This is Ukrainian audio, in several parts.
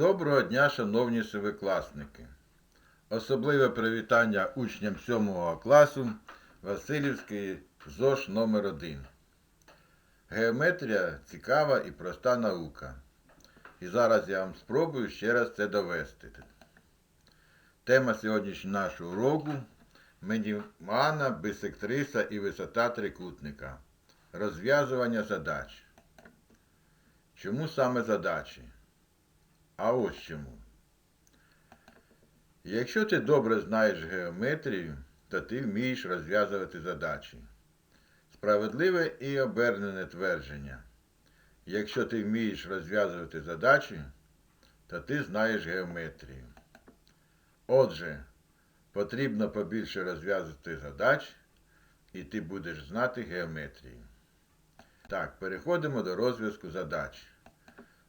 Доброго дня, шановні семикласники! Особливе привітання учням 7 класу Васильівської ЗОШ номер 1 Геометрія цікава і проста наука. І зараз я вам спробую ще раз це довести. Тема сьогоднішнього нашого уроку медіана, бисектриса і висота трикутника. Розв'язування задач. Чому саме задачі? А ось чому. Якщо ти добре знаєш геометрію, то ти вмієш розв'язувати задачі. Справедливе і обернене твердження. Якщо ти вмієш розв'язувати задачі, то ти знаєш геометрію. Отже, потрібно побільше розв'язувати задач, і ти будеш знати геометрію. Так, переходимо до розв'язку задач.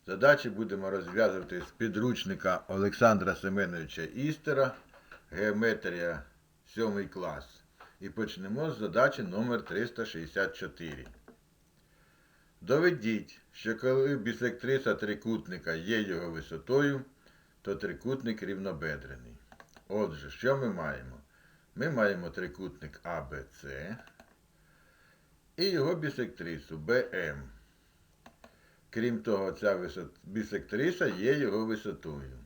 Задачі будемо розв'язувати з підручника Олександра Семеновича Істера Геометрія 7 клас. І почнемо з задачі номер 364. Доведіть, що коли бісектриса трикутника є його висотою, то трикутник рівнобедрений. Отже, що ми маємо? Ми маємо трикутник АБЦ і його бісектрису БМ. Крім того, ця висот... бісектриса є його висотою.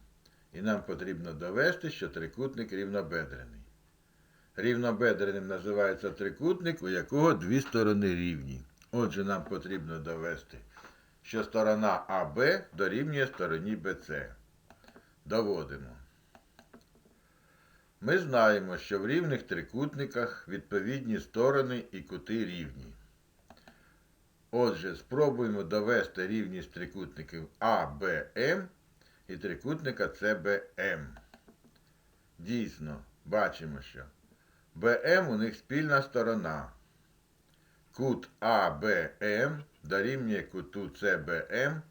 І нам потрібно довести, що трикутник рівнобедрений. Рівнобедреним називається трикутник, у якого дві сторони рівні. Отже, нам потрібно довести, що сторона АБ дорівнює стороні БЦ. Доводимо. Ми знаємо, що в рівних трикутниках відповідні сторони і кути рівні. Отже, спробуємо довести рівність трикутників АБМ і трикутника ЦБМ. Дійсно, бачимо, що БМ у них спільна сторона. Кут АБМ дорівнює куту ЦБМ.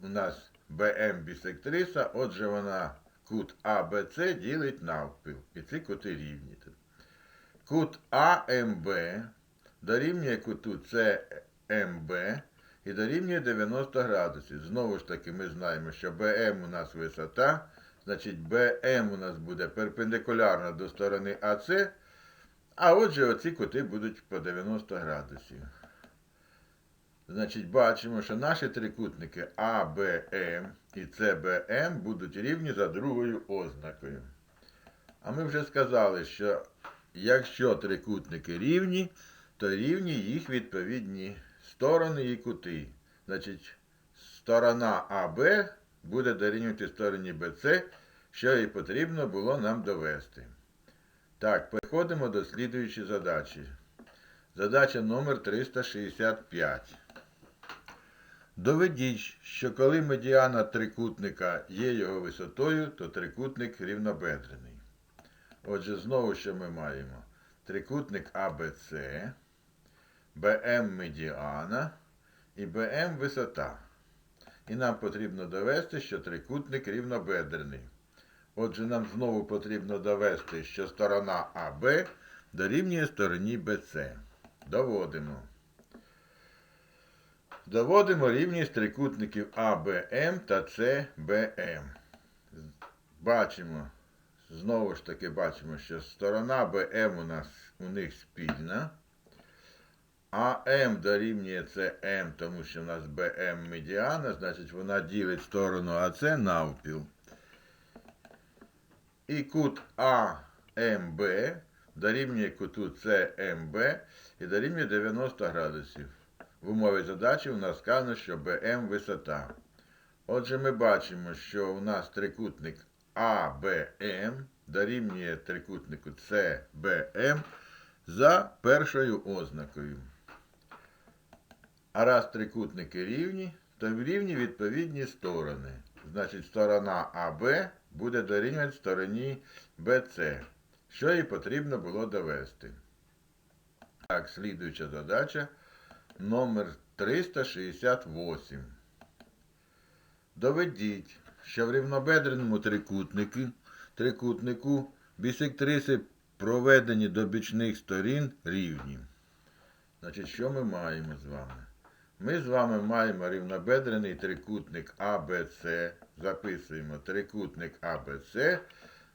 У нас БМ бісектриса, отже, вона кут АБЦ ділить навпіл. І ці кути рівні. Кут АМБ дорівнює куту ЦМБ і дорівнює 90 градусів. Знову ж таки, ми знаємо, що БМ у нас висота, значить БМ у нас буде перпендикулярна до сторони АЦ, а отже, оці кути будуть по 90 градусів. Значить, бачимо, що наші трикутники АБМ і ЦБМ будуть рівні за другою ознакою. А ми вже сказали, що якщо трикутники рівні, то рівні їх відповідні сторони і кути. Значить, сторона АБ буде дорівнювати стороні БЦ, що і потрібно було нам довести. Так, переходимо до слідуючої задачі. Задача номер 365. Доведіть, що коли медіана трикутника є його висотою, то трикутник рівнобедрений. Отже, знову що ми маємо? Трикутник АБЦ, БМ медіана і БМ висота. І нам потрібно довести, що трикутник рівнобедрений. Отже, нам знову потрібно довести, що сторона АБ дорівнює стороні БЦ. Доводимо. Доводимо рівність трикутників АБМ та ЦБМ. Бачимо, знову ж таки бачимо, що сторона БМ у нас у них спільна. АМ дорівнює ЦМ, тому що у нас БМ медіана, значить вона ділить сторону АЦ навпіл. І кут АМБ дорівнює куту ЦМБ і дорівнює 90 градусів. В умові задачі у нас сказано, що БМ висота. Отже, ми бачимо, що у нас трикутник АБМ дорівнює трикутнику ЦБМ за першою ознакою. А раз трикутники рівні, то рівні відповідні сторони. Значить, сторона АБ буде дорівнювати стороні БЦ, що і потрібно було довести. Так, слідуюча задача номер 368. Доведіть, що в рівнобедреному трикутнику, трикутнику бісектриси проведені до бічних сторін рівні. Значить, що ми маємо з вами? Ми з вами маємо рівнобедрений трикутник АБЦ. Записуємо трикутник АБЦ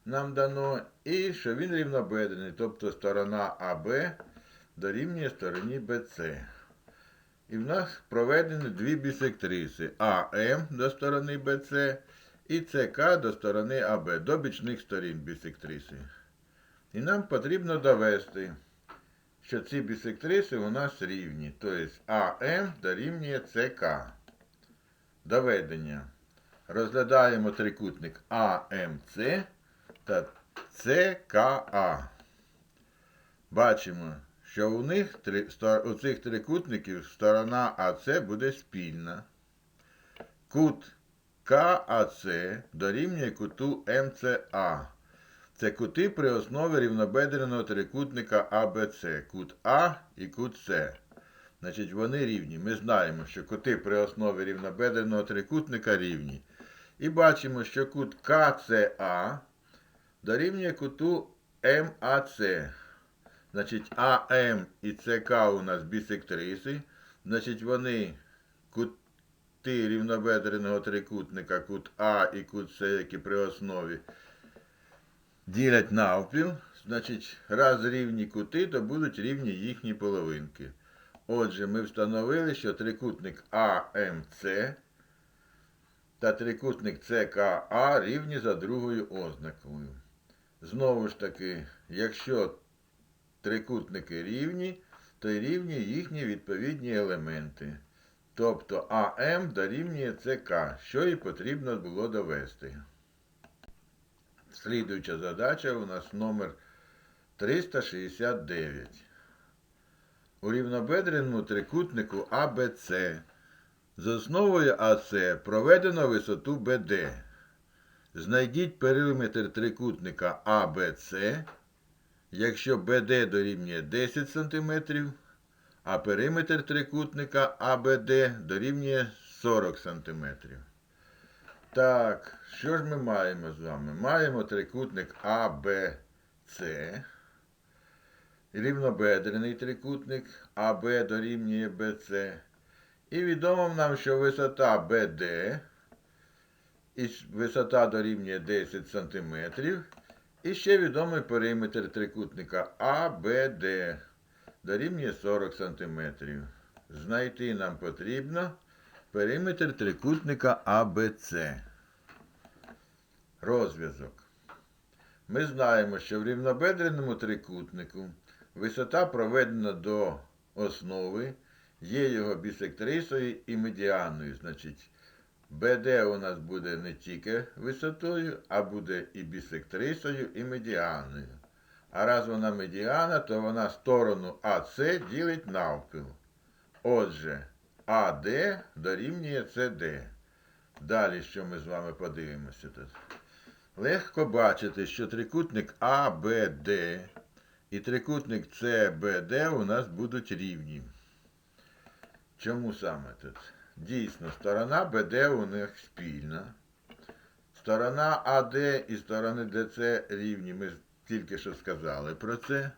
нам дано. І що він рівнобедрений, тобто сторона АБ дорівнює стороні БЦ. І в нас проведені дві бісектриси АМ до сторони БЦ і ЦК до сторони АБ, до бічних сторін бісектриси. І нам потрібно довести, що ці бісектриси у нас рівні. Тобто АМ дорівнює ЦК. Доведення. Розглядаємо трикутник АМЦ та ЦКА. Бачимо, що у них у цих трикутників сторона АЦ буде спільна. Кут КАЦ дорівнює куту МЦА. Це кути при основі рівнобедреного трикутника АБЦ. Кут А і кут С. Значить, вони рівні. Ми знаємо, що кути при основі рівнобедреного трикутника рівні. І бачимо, що кут КЦА дорівнює куту МАЦ. Значить, АМ і ЦК у нас бісектриси. Значить, вони кути рівнобедреного трикутника, кут А і кут С, які при основі, ділять навпіл. Значить, раз рівні кути, то будуть рівні їхні половинки. Отже, ми встановили, що трикутник АМЦ та трикутник ЦКА рівні за другою ознакою. Знову ж таки, якщо трикутники рівні, то й рівні їхні відповідні елементи. Тобто АМ дорівнює ЦК, що і потрібно було довести. Слідуюча задача у нас номер 369. У рівнобедреному трикутнику АБЦ з основою АС проведено висоту БД. Знайдіть периметр трикутника АБЦ, якщо БД дорівнює 10 см, а периметр трикутника АБД дорівнює 40 см. Так, що ж ми маємо з вами? Маємо трикутник АБЦ, рівнобедрений трикутник АБ дорівнює БЦ. І відомо нам, що висота БД і висота дорівнює 10 см. І ще відомий периметр трикутника АБД дорівнює 40 см. Знайти нам потрібно периметр трикутника АБЦ. Розв'язок. Ми знаємо, що в рівнобедреному трикутнику висота проведена до основи є його бісектрисою і медіаною. Значить, БД у нас буде не тільки висотою, а буде і бісектрисою, і медіаною. А раз вона медіана, то вона сторону АС ділить навпіл. Отже, АД дорівнює СД. Далі, що ми з вами подивимося тут. Легко бачити, що трикутник АБД і трикутник СБД у нас будуть рівні. Чому саме тут? Дійсно, сторона БД у них спільна. Сторона АД і сторони ДЦ рівні. Ми тільки що сказали про це.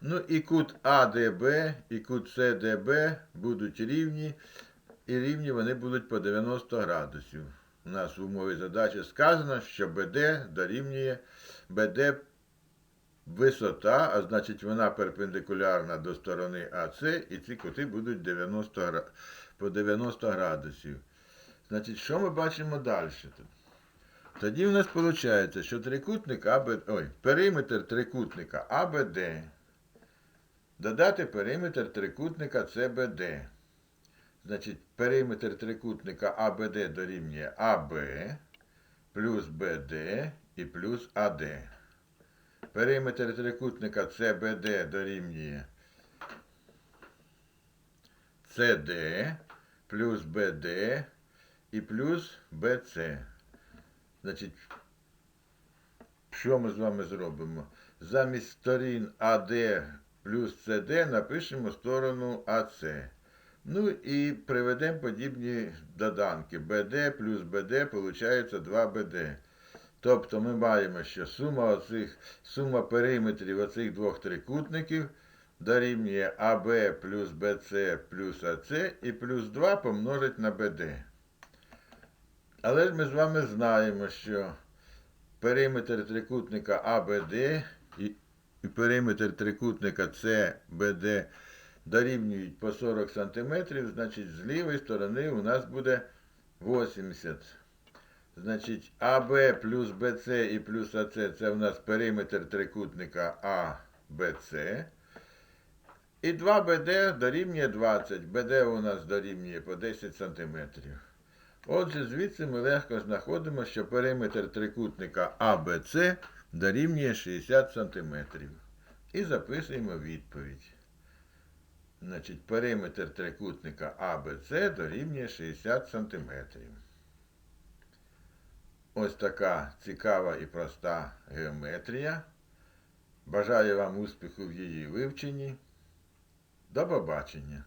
Ну і кут АДБ і кут СДБ будуть рівні. І рівні вони будуть по 90 градусів. У нас в умові задачі сказано, що БД дорівнює БД висота, а значить вона перпендикулярна до сторони АС, і ці кути будуть 90 по 90 градусів. Значить, що ми бачимо далі? Тоді в нас виходить, що трикутник АБ, ой, периметр трикутника АБД додати периметр трикутника СБД. Значить, периметр трикутника АБД дорівнює АБ плюс БД і плюс АД. Периметр трикутника СБД дорівнює СД плюс БД і плюс БЦ. Значить, що ми з вами зробимо? Замість сторін АД плюс СД напишемо сторону АЦ. Ну і приведемо подібні доданки. БД плюс БД виходить 2БД. Тобто ми маємо, що сума оцих, сума периметрів оцих двох трикутників дорівнює АБ плюс БЦ плюс АЦ і плюс 2 помножить на БД. Але ж ми з вами знаємо, що периметр трикутника АБД і, периметр трикутника СБД дорівнюють по 40 см, значить з лівої сторони у нас буде 80 Значить, АБ плюс БЦ і плюс АЦ це у нас периметр трикутника АБЦ. І 2БД дорівнює 20. БД у нас дорівнює по 10 см. Отже, звідси ми легко знаходимо, що периметр трикутника АБЦ дорівнює 60 см. І записуємо відповідь. Значить, периметр трикутника АБЦ дорівнює 60 см. Ось така цікава і проста геометрія. Бажаю вам успіху в її вивченні. До побачення!